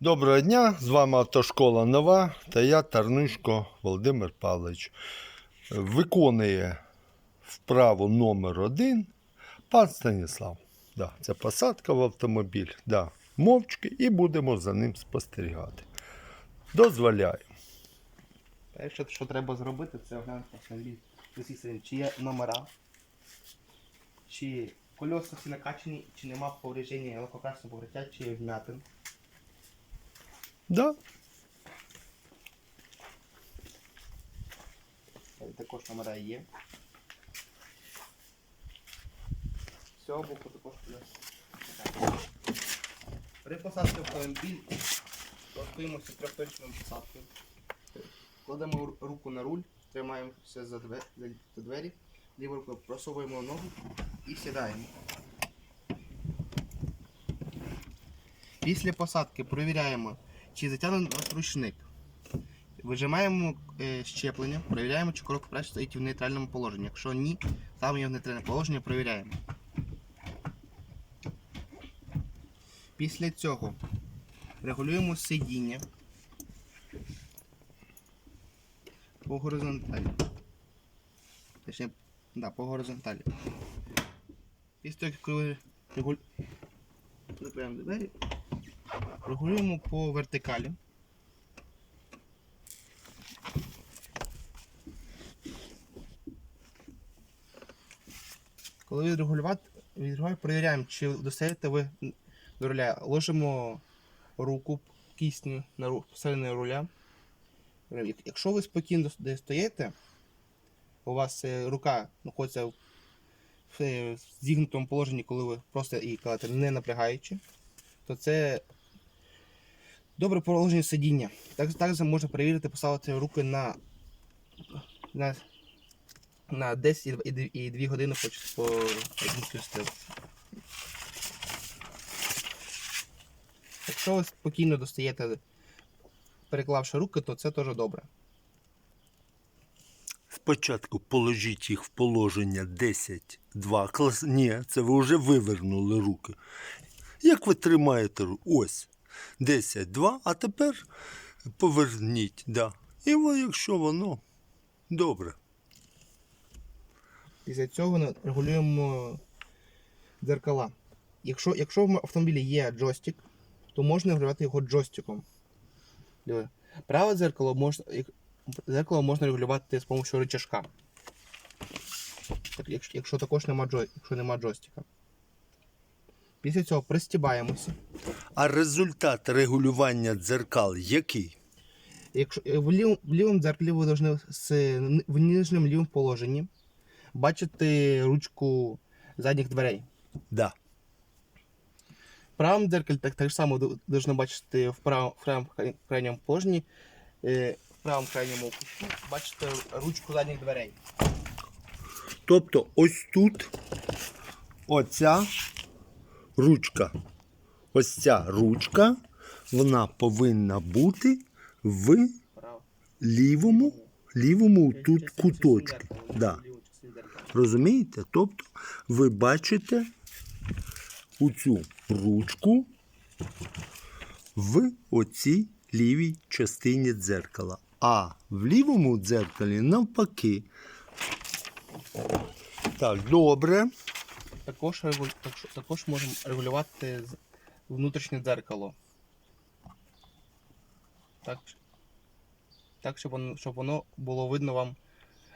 Доброго дня! З вами Автошкола Нова та я Тарнишко Володимир Павлович. Виконує вправу номер один пан Станіслав. Да, це посадка в автомобіль. Да, мовчки і будемо за ним спостерігати. Дозволяю. Перше, що треба зробити, це оглянути автомобіль. Чи є номера, чи кольоса всі накачані, чи нема повреждення легкокрасного покриття, чи є вмятин. Да. Е, Також номера є. З цього боку також. При посадці автомобіль готуємося трьохточною посадкою. Кладемо руку на руль, тримаємося за две- за- за двері, рукою просовуємо ногу і сідаємо. Після посадки перевіряємо, чи затягнений у вас ручник. Вижимаємо е, щеплення, перевіряємо, чи коробка передач стоїть в нейтральному положенні. Якщо ні, ставимо її в нейтральне положення, перевіряємо. Після цього регулюємо сидіння по горизонталі. Точніше, да, по горизонталі. Після того, як. Закриваємо двері, регулюємо по вертикалі. Коли відрегулювати, відрегулюємо, перевіряємо, чи достаєте ви до руля. Ложимо руку кисню на посередині руля. Якщо ви спокійно стоїте, у вас е, рука знаходиться е, в зігнутому положенні, коли ви просто її кладете не напрягаючи, то це добре положення сидіння. Так, також можна перевірити, поставити руки на, на, на 10 і 2 і 2 години по, українській стрілці. Якщо ви спокійно достаєте, переклавши руки, то це теж добре. Спочатку положіть їх в положення 10, 2. Клас... Ні, це ви вже вивернули руки. Як ви тримаєте? Ось. 10, 2, а тепер поверніть. Да. І якщо воно добре. Після цього на- регулюємо дзеркала. Якщо, якщо в автомобілі є джойстик, то можна регулювати його джойстиком. Праве дзеркало можна, дзеркало можна регулювати з допомогою рычажка. Якщо, якщо також нема, джой, якщо нема джойстика. Після цього пристібаємося. А результат регулювання дзеркал який? Якщо е, в лівому, в лівому дзеркалі ви повинні в нижньому лівому положенні бачити ручку задніх дверей. Да. В правому дзеркалі так, так само повинні бачити в правому, в правому крайньому положенні, е, в правому крайньому кутку бачите ручку задніх дверей. Тобто ось тут оця ручка. Ось ця ручка, вона повинна бути в лівому, лівому тут куточку. Да. Розумієте? Тобто ви бачите у цю ручку в оцій лівій частині дзеркала. А в лівому дзеркалі навпаки. Так, добре. Також, також можемо регулювати внутрішнє дзеркало. Так, так щоб, воно, щоб воно було видно вам.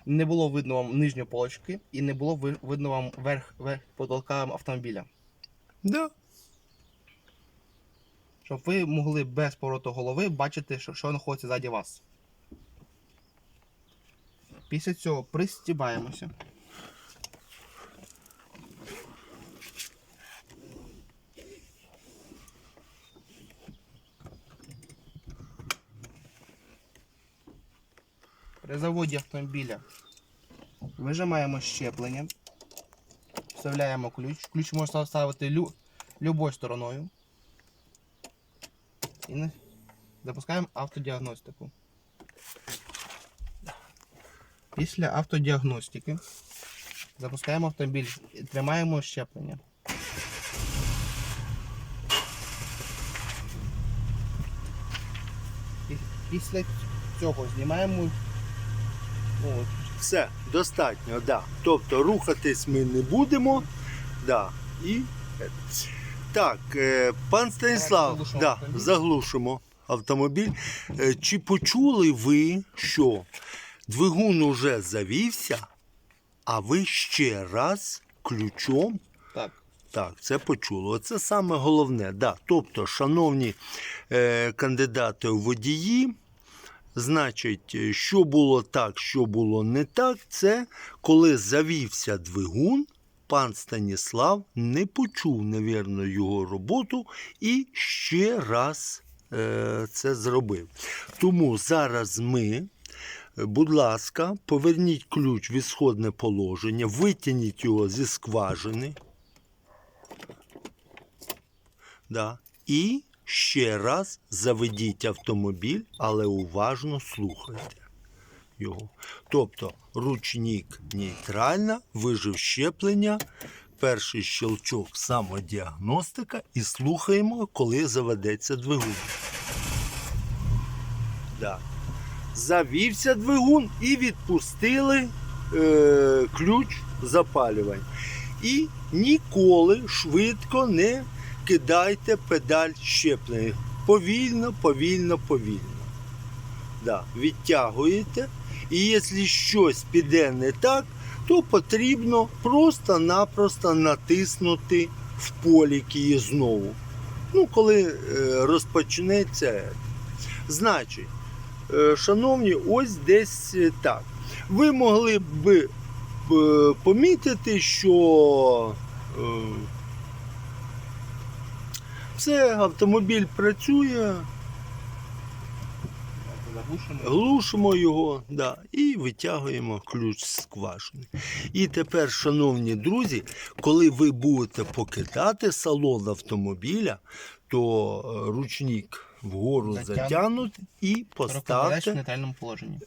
Не було видно вам нижньої полочки і не було видно вам верх, верх потолка автомобіля. Да. Щоб ви могли без повороту голови бачити, що, що знаходиться ззаді вас. Після цього пристібаємося. При заводі автомобіля вижимаємо щеплення, вставляємо ключ. Ключ можна ставити лю, любою стороною. І запускаємо автодіагностику. Після автодіагностики запускаємо автомобіль і тримаємо щеплення. Після цього знімаємо. От, Все, достатньо, да. Тобто рухатись ми не будемо. Да. І... Так, е, пан Станіслав, заглушимо да, автомобіль. заглушимо автомобіль. Е, Чи почули ви, що двигун уже завівся, а ви ще раз ключом так. так, це почуло. Оце саме головне. Да. Тобто, шановні е, кандидати у водії, значить, е, що було так, що було не так, це коли завівся двигун, пан Станіслав не почув, навірно, його роботу і ще раз е, це зробив. Тому зараз ми. Будь ласка, поверніть ключ в ісходне положення, витягніть його зі скважини. Да. І ще раз заведіть автомобіль, але уважно слухайте його. Тобто ручник нейтральна, вижив щеплення, перший щелчок самодіагностика і слухаємо, коли заведеться двигун. Да. Завівся двигун і відпустили е, ключ запалювань. І ніколи швидко не кидайте педаль щеплення. Повільно, повільно, повільно. Да, відтягуєте. І якщо щось піде не так, то потрібно просто-напросто натиснути в поліки знову. Ну, коли е, розпочнеться. Значить, е, шановні, ось десь е, так. Ви могли б помітити, що все, автомобіль працює, глушимо його да, і витягуємо ключ з скважини. І тепер, шановні друзі, коли ви будете покидати салон автомобіля, то е, ручник вгору Затягнути. затягнути і Перекладач в нейтральному положенні.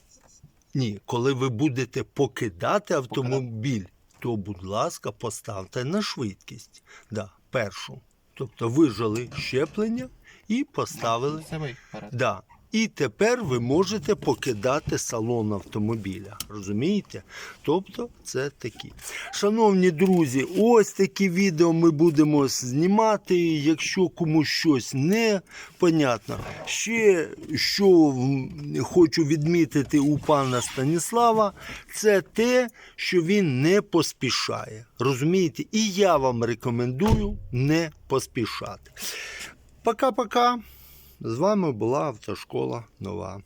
Ні, коли ви будете покидати автомобіль, то, будь ласка, поставте на швидкість. Да, першу. Тобто вижали щеплення і поставили. Це вперед. Да. І тепер ви можете покидати салон автомобіля. Розумієте? Тобто це такі. Шановні друзі, ось такі відео ми будемо знімати. Якщо комусь щось не понятно. Ще що хочу відмітити у пана Станіслава, це те, що він не поспішає. Розумієте? І я вам рекомендую не поспішати. Пока-пока. З вами була автошкола нова.